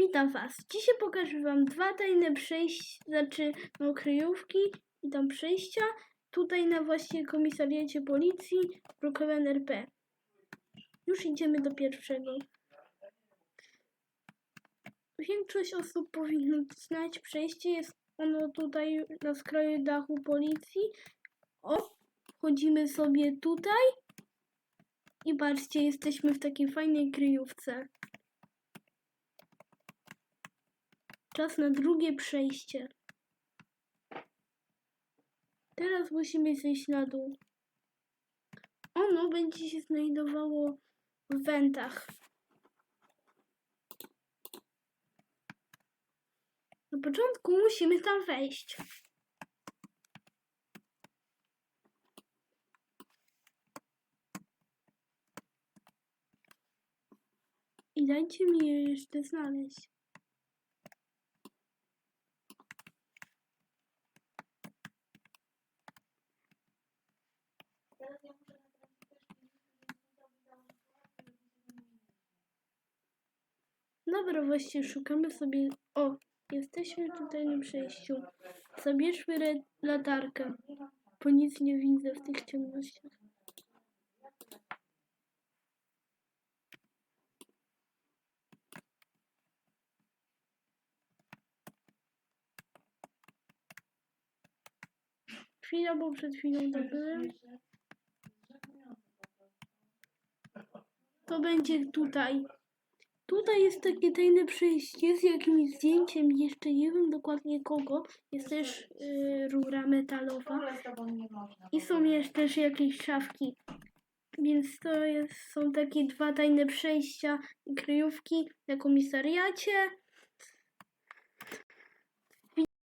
Witam Was. Dzisiaj pokażę Wam dwa tajne przejścia, znaczy no, kryjówki i tam przejścia. Tutaj na właśnie komisariacie policji Brookhaven RP. Już idziemy do pierwszego. Większość osób powinno znać przejście. Jest ono tutaj na skraju dachu policji. O, wchodzimy sobie tutaj. I patrzcie, jesteśmy w takiej fajnej kryjówce. Czas na drugie przejście. Teraz musimy zejść na dół. Ono będzie się znajdowało w wentach. Na początku musimy tam wejść. I dajcie mi je jeszcze znaleźć. Dobra, właśnie szukamy sobie. O, jesteśmy tutaj na przejściu. Zabierzmy re- latarkę, bo nic nie widzę w tych ciemnościach. Chwila, bo przed chwilą tak. To będzie tutaj. Tutaj jest takie tajne przejście z jakimś zdjęciem, jeszcze nie wiem dokładnie kogo. Jest też yy, rura metalowa i są jeszcze też jakieś szafki. Więc to jest, są takie dwa tajne przejścia i kryjówki na komisariacie.